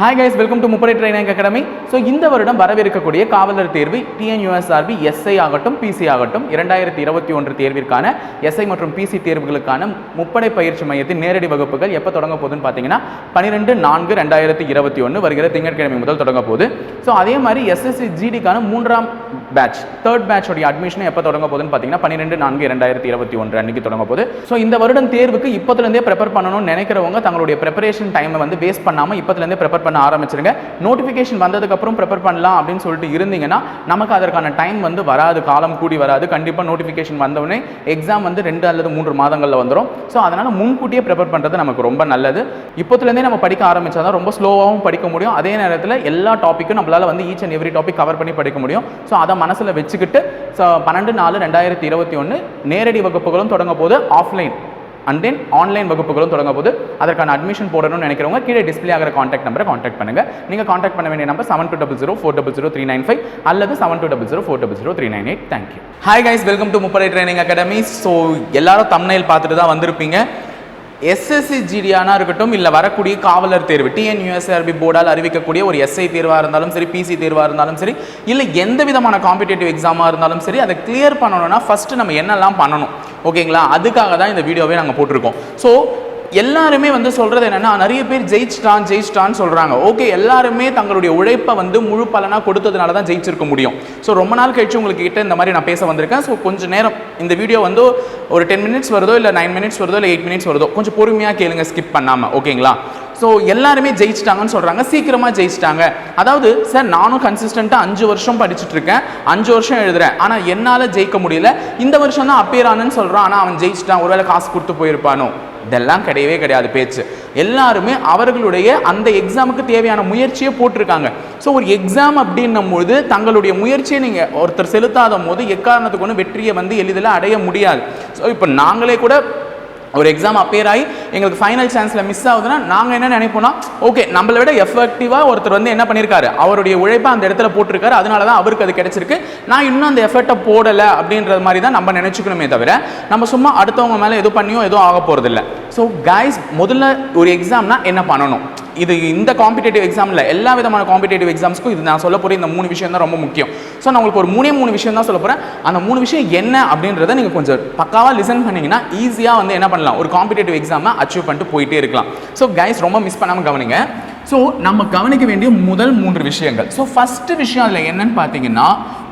Hi guys welcome to Muppadai training academy so இந்த வருடம் வரவிருக்கக்கூடிய காவலர் தேர்வு டிஎன்யூஎஸ்ஆர்பி எஸ்ஐ ஆகட்டும் பிசி ஆகட்டும் இரண்டாயிரத்தி இருபத்தி ஒன்று தேர்விற்கான எஸ்ஐ மற்றும் பிசி தேர்வுகளுக்கான முப்படை பயிற்சி மையத்தின் நேரடி வகுப்புகள் எப்போ தொடங்க போகுதுன்னு பார்த்தீங்கன்னா பன்னிரெண்டு நான்கு ரெண்டாயிரத்தி இருபத்தி ஒன்று வருகிற திங்கட்கிழமை முதல் தொடங்க போகுது. ஸோ அதே மாதிரி எஸ்எஸ்சி ஜிடிக்கான மூன்றாம் பேட்ச் தேர்ட் பேட்சோடைய அட்மிஷன் எப்போ தொடங்க போகுதுன்னு பார்த்தீங்கன்னா பன்னிரெண்டு நான்கு இரண்டாயிரத்தி இருபத்தி ஒன்று அன்னைக்கு தொடங்க போகுது. ஸோ இந்த வருடம் தேர்வுக்கு இப்போதுலேருந்தே ப்ரிப்பேர் பண்ணணும்னு நினைக்கிறவங்க தங்களுடைய ப்ரிப்பரேஷன் டைமை வந்து வேஸ்ட் பண்ணாமல் இப்போதுலேருந்தே ப்ரிப்பேர் பண்ண ஆரம்பிச்சிருங்க. நோட்டிஃபிகேஷன் வந்ததுக்கப்புறம் ப்ரிப்பேர் பண்ணலாம் அப்படின்னு சொல்லிட்டு இருந்தீங்கன்னா நமக்கு அதற்கான டைம் வந்து வராது காலம் கூடி வராது. கண்டிப்பாக நோட்டிஃபிகேஷன் வந்தவுடனே எக்ஸாம் வந்து ரெண்டு அல்லது மூன்று மாதங்களில் வந்துடும் ஸோ அதனால் முன்கூட்டியே ப்ரிப்பேர் பண்ணுறது நமக்கு ரொம்ப நல்லது. இப்போத்துலேருந்தே நம்ம படிக்க ஆரம்பிச்சா தான் ரொம்ப ஸ்லோவாகவும் படிக்க முடியும். அதே நேரத்தில் எல்லா டாப்பிக்கும் நம்மளால் வந்து each and every topic cover பண்ணி படிக்க முடியும். ஸோ அதை மனசில் வச்சுக்கிட்டு ஸோ பன்னெண்டு நாலு ரெண்டாயிரத்தி இருபத்தி ஒன்று நேரடி வகுப்புகளும் தொடங்க போது ஆஃப்லைன் அண்ட் தென் ஆன்லைன் வகுப்புகளும் தொடங்க போது அதற்கான அட்மிஷன் போடணும்னு நினைக்கிறவங்க கீழே டிஸ்பிளே ஆகிற காண்டாக்ட் நம்பரை காண்டாக்ட் பண்ணுங்கள் நீங்கள் காண்டாக்ட் பண்ண வேண்டிய number seven two double zero four double zero three nine five அல்லது seven two double zero four double zero three nine eight thank you hi guys welcome to Muppadai training academy so எல்லாரும் thumbnail பார்த்துட்டு தான் வந்திருப்பீங்க SSC ஜிடியானா இருக்கட்டும் இல்லை வரக்கூடிய காவலர் தேர்வு டிஎன்யூஎஸ்ஆர்பி போர்டால் அறிவிக்கக்கூடிய ஒரு எஸ்ஐ தேர்வாக இருந்தாலும் சரி பிசி தேர்வாக இருந்தாலும் சரி இல்லை எந்த விதமான காம்படிட்டிவ் எக்ஸாமாக இருந்தாலும் சரி அதை கிளியர் பண்ணணும்னா ஃபஸ்ட்டு நம்ம என்னெல்லாம் பண்ணணும்? ஓகேங்களா? அதுக்காக தான் இந்த வீடியோவே நாங்கள் போட்டிருக்கோம். ஸோ எல்லாருமே வந்து சொல்கிறது என்னென்னா நிறைய பேர் ஜெயிச்சிட்டான் ஜெயிச்சிட்டான்னு சொல்கிறாங்க ஓகே எல்லாருமே தங்களுடைய உழைப்பை வந்து முழு பலனாக கொடுத்ததுனால தான் ஜெயிச்சிருக்க முடியும். ஸோ ரொம்ப நாள் கழிச்சு உங்களுக்கு கிட்ட இந்த மாதிரி நான் பேச வந்திருக்கேன். ஸோ கொஞ்சம் நேரம் இந்த வீடியோ வந்து ஒரு டென் மினிட்ஸ் வருதோ இல்லை நைன் மினிட்ஸ் வருதோ இல்லை எயிட் மினிட்ஸ் வருதோ கொஞ்சம் பொறுமையாக கேளுங்க ஸ்கிப் பண்ணாமல் ஓகேங்களா ஸோ எல்லாருமே ஜெயிச்சிட்டாங்கன்னு சொல்கிறாங்க சீக்கிரமாக ஜெயிச்சிட்டாங்க. அதாவது சார் நானும் கன்சிஸ்டண்ட்டாக அஞ்சு வருஷம் படிச்சுட்டு இருக்கேன் அஞ்சு வருஷம் எழுதுறேன். ஆனால் என்னால் ஜெயிக்க முடியல. இந்த வருஷம் தான் அப்பேர் ஆனன்னு சொல்கிறான் ஆனால் அவன் ஜெயிச்சிட்டான். ஒருவேளை காசு கொடுத்து போயிருப்பானோ? இதெல்லாம் கிடையவே கிடையாது பேச்சு. எல்லாருமே அவர்களுடைய அந்த எக்ஸாமுக்கு தேவையான முயற்சியை போட்டிருக்காங்க. ஸோ ஒரு எக்ஸாம் அப்படின்னும் போது தங்களுடைய முயற்சியை நீங்கள் ஒருத்தர் செலுத்தாத போது எக்காரணத்துக்கு ஒன்று வெற்றியை வந்து எளிதில் அடைய முடியாது. ஸோ இப்போ நாங்களே கூட ஒரு எக்ஸாம் அப்பேர் ஆகி எங்களுக்கு ஃபைனல் சான்ஸில் மிஸ் ஆகுதுன்னா நாங்கள் என்ன நினைப்போம்னா ஓகே நம்மளை விட எஃபெக்டிவாக ஒருத்தர் வந்து என்ன பண்ணியிருக்காரு அவருடைய உழைப்பை அந்த இடத்துல போட்டிருக்காரு. அதனால தான் அவருக்கு அது கிடைச்சிருக்கு. நான் இன்னும் அந்த எஃபர்ட்டை போடலை அப்படின்றது மாதிரி தான் நம்ம நினச்சிக்கணுமே தவிர நம்ம சும்மா அடுத்தவங்க மேலே எதுவும் பண்ணியோ எதுவும் ஆக போகிறதில்ல ஸோ கைஸ் முதல்ல ஒரு எக்ஸாம்னா என்ன பண்ணணும்? இது இந்த காம்படிட்டிவ் எக்ஸாமில் எல்லா விதமான காம்படிட்டிவ் எக்ஸாம்ஸ்க்கும் இது நான் சொல்ல போகிற இந்த மூணு விஷயம் தான் ரொம்ப முக்கியம். ஸோ நான் உங்களுக்கு ஒரு மூணே மூணு விஷயம் தான் சொல்ல போகிறேன் அந்த மூணு விஷயம் என்ன அப்படின்றத நீங்கள் கொஞ்சம் பக்காவாக லிசன் பண்ணிங்கன்னா ஈஸியாக வந்து என்ன பண்ணலாம்? ஒரு காம்படிட்டிவ் எக்ஸாமை அச்சீவ் பண்ணிட்டு போயிட்டே இருக்கலாம். ஸோ கைஸ் ரொம்ப மிஸ் பண்ணாமல் கவனிங்க. ஸோ நம்ம கவனிக்க வேண்டிய முதல் மூன்று விஷயங்கள். ஸோ ஃபஸ்ட்டு விஷயம் அதில் என்னன்னு பார்த்தீங்கன்னா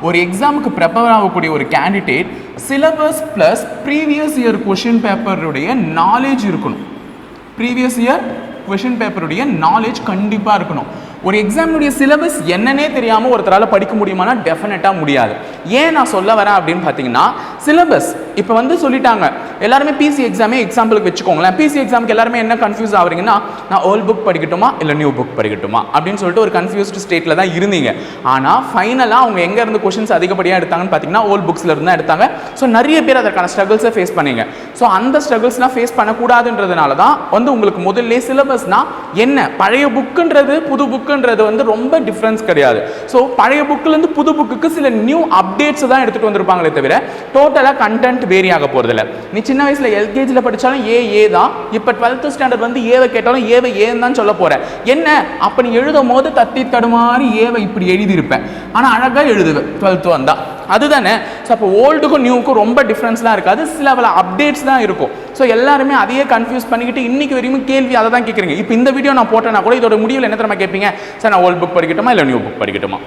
ஒரு எக்ஸாமுக்கு ப்ரிப்பேர் ஆகக்கூடிய ஒரு candidate syllabus plus previous year question பேப்பருடைய knowledge இருக்கணும். ப்ரீவியஸ் இயர் கொஷின் பேப்பருடைய நாலேஜ் கண்டிப்பாக இருக்கணும். ஒரு எக்ஸாமினுடைய சிலபஸ் என்னன்னே தெரியாமல் ஒருத்தரால் படிக்க முடியுமானா டெஃபினட்டாக முடியாது. ஏன் நான் சொல்ல வரேன் அப்படின்னு பார்த்தீங்கன்னா சிலபஸ் இப்போ வந்து சொல்லிட்டாங்க. எல்லாருமே பிசி எக்ஸாமே எக்ஸாம்பிளுக்கு வச்சுக்கோங்களேன். பிசி எக்ஸாமுக்கு எல்லாருமே என்ன கன்ஃபியூஸ் ஆகுறீங்கன்னா நான் ஓல்ட் புக் படிக்கட்டுமா இல்லை நியூ புக் படிக்கட்டுமா? அப்படின்னு சொல்லிட்டு ஒரு கன்ஃபியூஸ்டு ஸ்டேட்டில் தான் இருந்தீங்க. ஆனால் ஃபைனலாக அவங்க எங்கே இருந்து கொஷின்ஸ் அதிகப்படியாக எடுத்தாங்கன்னு பார்த்தீங்கன்னா ஓல்ட் புக்ஸில் இருந்து தான் எடுத்தாங்க. ஸோ நிறைய பேர் அதற்கான ஸ்ட்ரகிள்ஸை ஃபேஸ் பண்ணீங்க. ஸோ அந்த ஸ்ட்ரகிள்ஸ்லாம் ஃபேஸ் பண்ணக்கூடாதுன்றதுனால தான் வந்து உங்களுக்கு முதல்ல சிலபஸ்னால் என்ன? பழைய புக்குன்றது புது புக்குன்றது வந்து ரொம்ப டிஃப்ரென்ஸ் கிடையாது. ஸோ பழைய புக்கிலேருந்து புது புக்குக்கு சில நியூ அப்டேட்ஸ் தான் எடுத்துகிட்டு வந்திருப்பாங்களே தவிர டோட்டலாக கண்டென்ட் வேரி ஆக போகிறதில்ல நீ சின்ன வயசில் எல்கேஜியில் படித்தாலும் ஏ ஏ தான். இப்போ டுவெல்த்து ஸ்டாண்டர்ட் வந்து ஏவை கேட்டாலும் ஏவை ஏன்னு தான் சொல்ல போகிறேன் என்ன? அப்போ நீ எழுதும் போது தத்தி தடுமாறி ஏவை இப்படி எழுதியிருப்பேன். ஆனால் அழகாக எழுதுவேன். டுவெல்த்து வந்தால் அதுதானே? ஸோ அப்போ ஓல்டுக்கும் நியூக்கும் ரொம்ப டிஃப்ரென்ஸ்லாம் இருக்காது. சில பல அப்டேட்ஸ் தான் இருக்கும். ஸோ எல்லாருமே அதையே கன்ஃபியூஸ் பண்ணிக்கிட்டு இன்னைக்கு வரைக்கும் கேள்வி அதை தான் கேட்குறீங்க. இப்போ இந்த வீடியோ நான் போட்டேன்னா கூட இதோட முடிவில் என்ன தரமா கேட்பீங்க? சார் நான் ஓல்டு புக் படிக்கட்டுமா? இல்லை நியூ புக் படிக்கட்டுமா?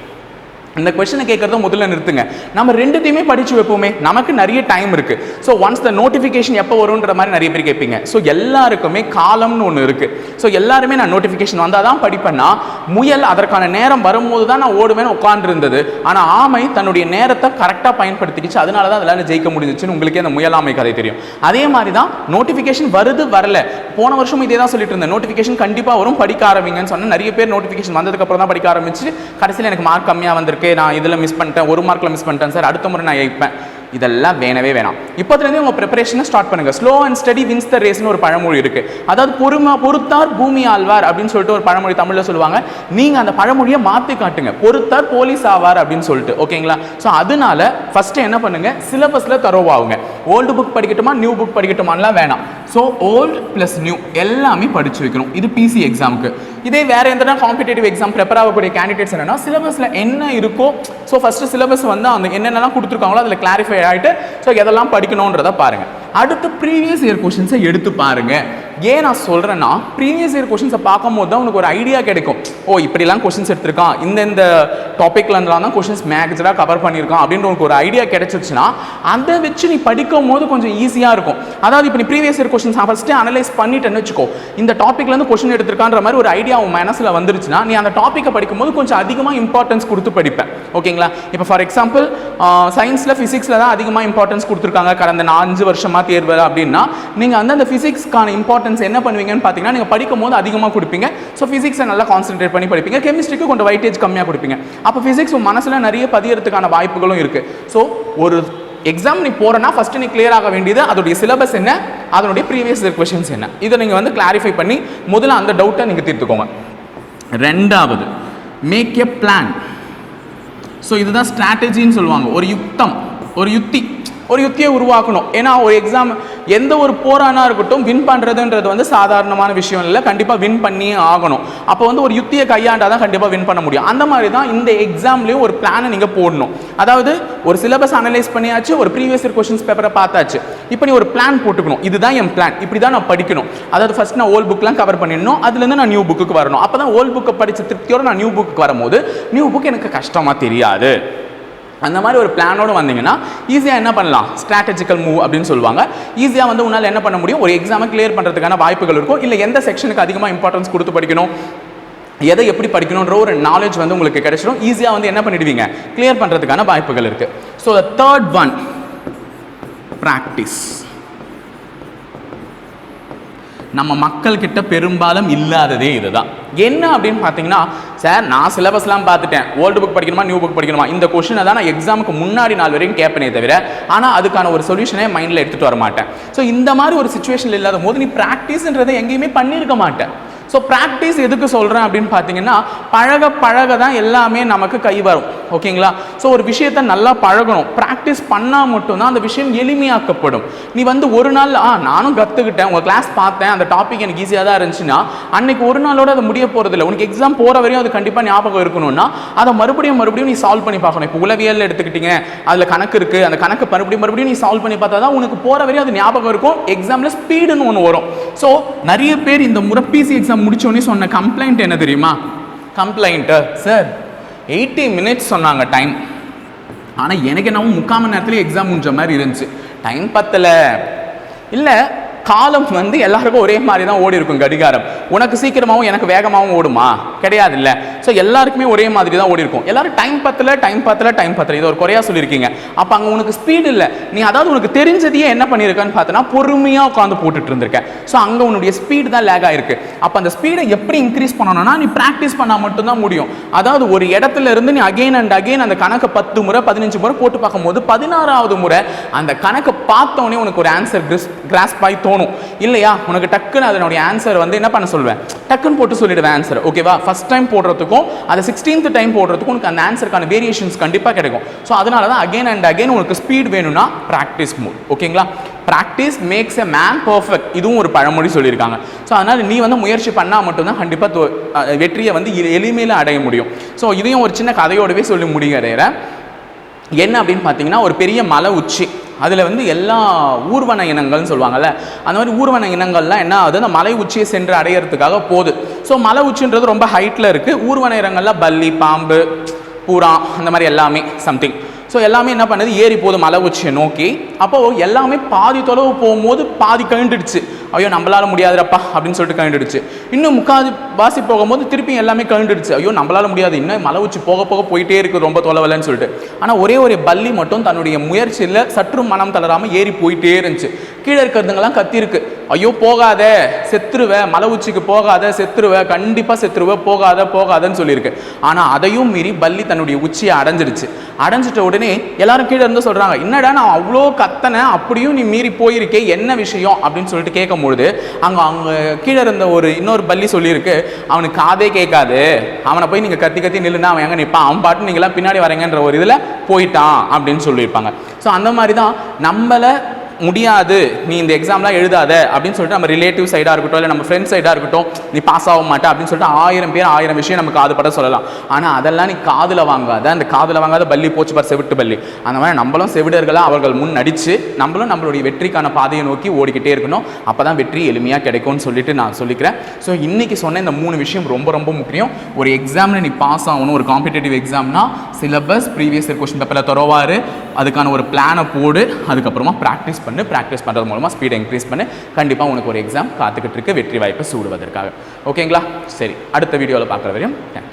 இந்த கொஸ்டினை கேட்குறத முதல்ல நிறுத்துங்க. நம்ம ரெண்டுத்தையுமே படித்து வைப்போமே. நமக்கு நிறைய டைம் இருக்கு. ஸோ ஒன்ஸ் த நோட்டிஃபிகேஷன் எப்போ வரும்ன்ற மாதிரி நிறைய பேர் கேட்பீங்க. ஸோ எல்லாருக்குமே காலம்னு ஒன்று இருக்கு. ஸோ எல்லாருமே நான் நோட்டிஃபிகேஷன் வந்தால் தான் படிப்பேன்னா முயல் அதற்கான நேரம் வரும்போது தான் நான் ஓடுவேன்னு உட்காந்துருந்தது ஆனால் ஆமை தன்னுடைய நேரத்தை கரெக்டாக பயன்படுத்திக்கிச்சு. அதனால தான் அதெல்லாம் ஜெயிக்க முடிஞ்சிச்சுன்னு உங்களுக்கே அந்த முயலாமை கதை தெரியும். அதே மாதிரி தான் நோட்டிஃபிகேஷன் வருது வரல. போன வருஷம் இதே தான் சொல்லிட்டு இருந்தேன். நோட்டிஃபிகேஷன் கண்டிப்பாக வரும். படிக்க ஆரம்பிங்கன்னு சொன்னால் நிறைய பேர் நோட்டிஃபிகேஷன் வந்ததுக்கப்புறம் தான் படிக்க ஆரம்பிச்சு கடைசியில் எனக்கு மார்க் கம்மியாக வந்திருக்கு. ஓகே நான் இதில் மிஸ் பண்ணிட்டேன் ஒரு மார்க்கில் மிஸ் பண்ணிட்டேன் சார் அடுத்த முறை நான் ஜெயிப்பேன் இதெல்லாம் வேணவே வேணாம். இப்போதுலேருந்து உங்கள் ப்ரிப்பரேஷனை ஸ்டார்ட் பண்ணுங்கள் slow and study wins the ரேஸ்னு ஒரு பழமொழி இருக்குது அதாவது பொறுமை பொறுத்தார் பூமி ஆழ்வார் அப்படின்னு சொல்லிட்டு ஒரு பழமொழி தமிழில் சொல்லுவாங்க. நீங்கள் அந்த பழமொழியை மாற்றி காட்டுங்க. பொறுத்தார் போலீஸ் ஆவார் அப்படின்னு சொல்லிட்டு ஓகேங்களா? ஸோ அதனால ஃபஸ்ட்டு என்ன பண்ணுங்கள் சிலபஸில் தரோவாகுங்க ஓல்டு புக் படிக்கட்டுமா நியூ புக் படிக்கட்டுமான்லாம் வேணாம். ஸோ ஓல்டு ப்ளஸ் நியூ எல்லாமே படித்து வைக்கணும். இது பிசி எக்ஸாமுக்கு இதே வேறு எந்த காம்படிட்டிவ் எக்ஸாம் ப்ரிப்பேர் ஆகக்கூடிய கேண்டிடேட்ஸ் என்னன்னா சிலபஸில் என்ன இருக்கோ ஸோ ஃபஸ்ட்டு சிலபஸ் வந்து அந்த என்னென்னலாம் கொடுத்துருக்காங்களோ அதில் கிளாரிஃபை ஆகிட்டு ஸோ எதெல்லாம் படிக்கணுன்றதை பாருங்கள் அடுத்து ப்ரீவியஸ் இயர் கொஷின்ஸை எடுத்து பாருங்கள் ஏன் நான் சொல்கிறேன்னா ப்ரீவியஸ் இயர் கொஷின்ஸை பார்க்கும்போது தான் உனக்கு ஒரு ஐடியா கிடைக்கும். ஓ இப்படிலாம் கொஷின்ஸ் எடுத்திருக்கான். இந்த இந்த டாபிக்ல தான் கொஷின்ஸ் மேக்ஸராக கவர் பண்ணியிருக்கான் அப்படின்ற உனக்கு ஒரு ஐடியா கிடைச்சிருச்சுன்னா அதை வச்சு நீ படிக்கும் போது கொஞ்சம் ஈஸியாக இருக்கும். அதாவது இப்போ நீ previous year questions first analyse பண்ணிட்டேன்னு வச்சுக்கோ இந்த டாப்பிக்லேருந்து கொஷின் எடுத்திருக்கான்ற மாதிரி ஒரு ஐடியா உன் மனசில் வந்துருச்சுன்னா நீ அந்த டாப்பிக்கை படிக்கும்போது கொஞ்சம் அதிகமாக இம்பார்ட்டன்ஸ் கொடுத்து படிப்பேன். ஓகேங்களா? இப்போ ஃபார் எக்ஸாம்பிள் சயின்ஸில் ஃபிசிக்ஸில் தான் அதிகமாக இம்பார்ட்டன்ஸ் கொடுத்துருக்காங்க. கடந்த நான் அஞ்சு வருஷமாக தேர்வு அப்படின்னா நீங்கள் வந்து அந்த ஃபிசிக்ஸ்க்கான இம்பார்ட்டன்ஸ் என்ன பண்ணுவீங்கன்னு பார்த்தீங்கன்னா நீங்கள் படிக்கும் போது அதிகமாக கொடுப்பீங்க ஸோ ஃபிசிக்ஸை நல்லா கான்சென்ட்ரேட் பண்ணி படிப்பீங்க. கெமிஸ்ட்ரிக்கு கொஞ்சம் வைட்டேஜ் கம்மியாக கொடுப்பீங்க. அப்போ ஃபிசிக்ஸ் மனசில் நிறைய பதியறதுக்கான வாய்ப்புகளும் இருக்குது ஸோ ஒரு எக்ஸாம் நீ போறனா ஃபர்ஸ்ட் நீ கிளியர் ஆக வேண்டியது அதோடைய சிலபஸ் என்ன? அதனுடைய ப்ரீவியஸ் கொஷின்ஸ் என்ன? இதை நீங்கள் வந்து கிளாரிஃபை பண்ணி முதல்ல அந்த டவுட்டை நீங்கள் தீர்த்துக்கோங்க. ரெண்டாவது மேக் எ பிளான் ஸோ இதுதான் ஸ்ட்ராட்டஜின்னு சொல்லுவாங்க. ஒரு யுக்தம் ஒரு யுக்தி ஒரு யுத்தியை உருவாக்கணும். ஏன்னா ஒரு எக்ஸாம் எந்த ஒரு போரானா இருக்கட்டும் வின் பண்ணுறதுன்றது வந்து சாதாரணமான விஷயம் இல்லை. கண்டிப்பாக வின் பண்ணியே ஆகணும். அப்போ வந்து ஒரு யுத்தியை கையாண்டா தான் கண்டிப்பாக வின் பண்ண முடியும். அந்த மாதிரி தான் இந்த எக்ஸாம்லேயும் ஒரு பிளானை நீங்கள் போடணும். அதாவது ஒரு சிலபஸ் அனலைஸ் பண்ணியாச்சு ஒரு ப்ரீவியஸ் இயர் கொஷின்ஸ் பேப்பரை பார்த்தாச்சு. இப்போ நீ ஒரு பிளான் போட்டுக்கணும். இதுதான் என் பிளான் இப்படி தான் நான் படிக்கணும். அதாவது ஃபர்ஸ்ட் நான் ஓல்ட் புக்லாம் கவர் பண்ணிடணும். அதுலேருந்து நான் நியூ புக்கு வரணும். அப்போ தான் ஓல்ட் புக்கை படித்த திருப்தியோடு நான் நியூ புக்கு வரும்போது நியூ புக் எனக்கு கஷ்டமாக தெரியாது. அந்த மாதிரி ஒரு பிளானோடு வந்தீங்கன்னா ஈஸியாக என்ன பண்ணலாம்? ஸ்ட்ராட்டஜிக்கல் மூவ் அப்படின்னு சொல்லுவாங்க. ஈஸியாக வந்து உன்னால் என்ன பண்ண முடியும்? ஒரு எக்ஸாமை கிளியர் பண்ணுறதுக்கான வாய்ப்புகள் இருக்கும். இல்லை எந்த செக்ஷனுக்கு அதிகமாக இம்பார்ட்டன்ஸ் கொடுத்து படிக்கணும்? எதை எப்படி படிக்கணுன்ற ஒரு நாலேஜ் வந்து உங்களுக்கு கிடைச்சிடும் ஈஸியாக வந்து என்ன பண்ணிடுவீங்க? கிளியர் பண்ணுறதுக்கான வாய்ப்புகள் இருக்குது so the third one practice நம்ம மக்கள்கிட்ட பெரும்பாலும் இல்லாததே இதுதான். என்ன அப்படின்னு பார்த்தீங்கன்னா சார் நான் சிலபஸ்லாம் பார்த்துட்டேன். ஓல்டு புக் படிக்கணுமா நியூ புக் படிக்கணுமா? இந்த கொஷினை தான் நான் எக்ஸாமுக்கு முன்னாடி நாள் வரைக்கும் கேட்பேனே தவிர ஆனால் அதுக்கான ஒரு சொல்யூஷனே மைண்டில் எடுத்துகிட்டு வர மாட்டேன். ஸோ இந்த மாதிரி ஒரு சுச்சுவேஷன் இல்லாத போது நீ ப்ராக்டிஸ்ன்றதை எங்கேயுமே பண்ணியிருக்க மாட்டேன். ஸோ ப்ராக்டிஸ் எதுக்கு சொல்கிறேன் அப்படின்னு பார்த்தீங்கன்னா பழக பழக தான் எல்லாமே நமக்கு கை வரும். ஓகேங்களா ஸோ ஒரு விஷயத்தை நல்லா பழகணும். ப்ராக்டிஸ் பண்ணால் மட்டும்தான் அந்த விஷயம் எளிமையாக்கப்படும். நீ வந்து ஒரு நாள் ஆ நானும் கற்றுக்கிட்டேன் உங்கள் கிளாஸ் பார்த்தேன். அந்த டாபிக் எனக்கு ஈஸியாக தான் இருந்துச்சுன்னா அன்னைக்கு ஒரு நாளோட அது முடிய போகிறதில்ல உனக்கு எக்ஸாம் போகிற வரையும் அது கண்டிப்பாக ஞாபகம் இருக்கணும்னா அதை மறுபடியும் மறுபடியும் நீ சால்வ் பண்ணி பார்க்கணும். இப்போ உளவியல் எடுத்துக்கிட்டீங்க. அதில் கணக்கு இருக்குது அந்த கணக்கு மறுபடியும் மறுபடியும் நீ சால்வ் பண்ணி பார்த்தா தான் உனக்கு போகிற வரையும் அது ஞாபகம் இருக்கும். எக்ஸாமில் ஸ்பீடுன்னு ஒன்று வரும். ஸோ நிறைய பேர் இந்த முறை பிசி எக்ஸாம் முடிச்சோடனே சொன்ன கம்ப்ளைண்ட் என்ன தெரியுமா? கம்ப்ளைண்ட்டு சார் எயிட்டி மினிட்ஸ் சொன்னாங்க டைம் ஆனால் எனக்கு என்னவோ முக்கால் மணி நேரத்துல எக்ஸாம் முடிஞ்ச மாதிரி இருந்துச்சு. டைம் பத்தலை. இல்லை காலம் வந்து எல்லாருக்கும் ஒரே மாதிரி தான் ஓடி இருக்கும் கடிகாரம். உனக்கு சீக்கிரமாகவும் எனக்கு வேகமாகவும் ஓடுமா? கிடையாது இல்லை ஸோ எல்லாருக்குமே ஒரே மாதிரி தான் ஓடி இருக்கும். எல்லாரும் டைம் பத்தல டைம் பத்தல டைம் பத்தல. இது ஒரு குறையா சொல்லியிருக்கீங்க. அப்போ அங்கே உனக்கு ஸ்பீடு இல்லை. நீ அதாவது உனக்கு தெரிஞ்சதையே என்ன பண்ணியிருக்கன்னு பார்த்தனா பொறுமையாக உட்காந்து போட்டுட்டு இருந்திருக்கேன் ஸோ அங்கே உன்னுடைய ஸ்பீடு தான் லேக் ஆயிருக்கு. அப்போ அந்த ஸ்பீடை எப்படி இன்க்ரீஸ் பண்ணணும்னா நீ ப்ராக்டிஸ் பண்ணால் மட்டும்தான் முடியும். அதாவது ஒரு இடத்துல இருந்து நீ அகைன் அண்ட் அகைன் அந்த கணக்கை பத்து முறை பதினஞ்சு முறை போட்டு பார்க்கும்போது பதினாறாவது முறை அந்த கணக்கை பார்த்தோன்னே உனக்கு ஒரு ஆன்சர் கிரிஸ் கிராஸ் தோணும். இல்லையா? உனக்கு டக்குன்னு அதனுடைய ஆன்சர் வந்து என்ன பண்ண சொல்வேன் டக்குன்னு போட்டு சொல்லிடுவேன் ஆன்சர் ஓகேவா ஃபஸ்ட் டைம் போடுறதுக்கும் அதை சிக்ஸ்டீன்த் டைம் போடுறதுக்கும் உனக்கு அந்த ஆன்சருக்கான வேரியேஷன்ஸ் கண்டிப்பாக கிடைக்கும். ஸோ அதனால தான் அகைன் அண்ட் அகைன் உனக்கு ஸ்பீட் வேணும்னா ப்ராக்டிஸ் மூட் ஓகேங்களா practice makes a man perfect இதுவும் ஒரு பழமொழி சொல்லியிருக்காங்க. ஸோ அதனால் நீ வந்து முயற்சி பண்ணால் மட்டும்தான் கண்டிப்பாக வெற்றியை வந்து எளிமையில் எளிமையில அடைய முடியும். ஸோ இதையும் ஒரு சின்ன கதையோடவே சொல்லி முடிகிறேன். என்ன அப்படின்னு பார்த்தீங்கன்னா ஒரு பெரிய மலை உச்சி. அதில் வந்து எல்லா ஊர்வன இனங்கள்னு சொல்லுவாங்கல்ல. அந்த மாதிரி ஊர்வன இனங்கள்லாம் என்ன ஆகுது? அந்த மலை உச்சியை சென்று அடையிறதுக்காக போகுது. ஸோ மலை உச்சின்றது ரொம்ப ஹைட்டில் இருக்குது ஊர்வன இடங்களில் பல்லி பாம்பு பூரா அந்த மாதிரி எல்லாமே சம்திங் ஸோ எல்லாமே என்ன பண்ணுது? ஏறி போகுது மலை உச்சியை நோக்கி. அப்போது எல்லாமே பாதி தொலைவு போகும்போது பாதி கழுண்டுடுச்சு. ஐயோ நம்மளால முடியாதுடப்பா அப்படின்னு சொல்லிட்டு கழுண்டுடுச்சு. இன்னும் முக்காது வாசி போகும்போது திருப்பி எல்லாமே கழுண்டுடுச்சு. ஐயோ நம்மளால முடியாது. இன்னும் மலை உச்சி போக போக போயிட்டே இருக்குது ரொம்ப தொலைவில்லைன்னு சொல்லிட்டு. ஆனால் ஒரே ஒரு பல்லி மட்டும் தன்னுடைய முயற்சியில் சற்றும் மனம் தளராமல் ஏறி போயிட்டே இருந்துச்சு. கீழே இருக்கிறதுங்கெல்லாம் கத்திருக்கு ஐயோ போகாத செத்துருவ மலை உச்சிக்கு போகாத செத்துருவ கண்டிப்பாக செத்துருவ போகாத போகாதன்னு சொல்லியிருக்கு. ஆனால் அதையும் மீறி பல்லி தன்னுடைய உச்சியை அடைஞ்சிடுச்சு அடைஞ்சிட்ட உடனே எல்லாரும் கீழே இருந்து சொல்கிறாங்க என்னடா நான் அவ்வளோ கத்தனை அப்படியும் நீ மீறி போயிருக்கே என்ன விஷயம்? அப்படின்னு சொல்லிட்டு கேட்கும்பொழுது அங்கே அவங்க கீழே இருந்த ஒரு இன்னொரு பல்லி சொல்லியிருக்கு. அவனுக்கு காதே கேட்காது. அவனை போய் நீங்கள் கத்தி கத்தி நில்லுனா அவன் எங்கே நிற்பான் அவன் பாட்டு நீங்களாம் பின்னாடி வரீங்கன்ற ஒரு இதில் போயிட்டான். அப்படின்னு சொல்லியிருப்பாங்க. ஸோ அந்த மாதிரி தான் நம்மளை முடியாது. நீ இந்த எக்ஸாம்லாம் எழுதாத. அப்படின்னு சொல்லிட்டு நம்ம ரிலேட்டிவ் சைடாக இருக்கட்டும் இல்லை நம்ம ஃப்ரெண்ட் சைடாக இருக்கட்டும் நீ பாஸ் ஆக மாட்டேன் அப்படின்னு சொல்லிட்டு ஆயிரம் பேர் ஆயிரம் விஷயம் நம்ம காதுபட சொல்லலாம். ஆனால் அதெல்லாம் நீ காதில் வாங்காத. அந்த காதில் வாங்காத பள்ளி போச்சு பார் செவிட்டு பள்ளி அந்த மாதிரி நம்மளும் செவிடர்களாக அவர்கள் முன் நடித்து நம்மளும் நம்மளுடைய வெற்றிக்கான பாதையை நோக்கி ஓடிக்கிட்டே இருக்கணும். அப்போ தான் வெற்றி எளிமையாக கிடைக்கும்னு சொல்லிட்டு நான் சொல்லிக்கிறேன். ஸோ இன்றைக்கி சொன்ன இந்த மூணு விஷயம் ரொம்ப ரொம்ப முக்கியம். ஒரு எக்ஸாமில் நீ பாஸ் ஆகணும் ஒரு காம்படிட்டிவ் எக்ஸாம்னா சிலபஸ் ப்ரீவியஸ் இயர் கொஸ்டின் பேப்பரில் தரோவாரு அதுக்கான ஒரு பிளானை போடு. அதுக்கப்புறமா ப்ராக்டிஸ் பண்ணு ப்ராக்டிஸ் பண்ணுறது மூலமாக ஸ்பீடை இன்க்ரீஸ் பண்ணு. கண்டிப்பாக உனக்கு ஒரு எக்ஸாம் காத்துக்கிட்டு இருக்கு வெற்றி வாய்ப்பை சூடுவதற்காக. ஓகேங்களா சரி அடுத்த வீடியோவில் பார்க்குற வரையும் தேங்க்யூ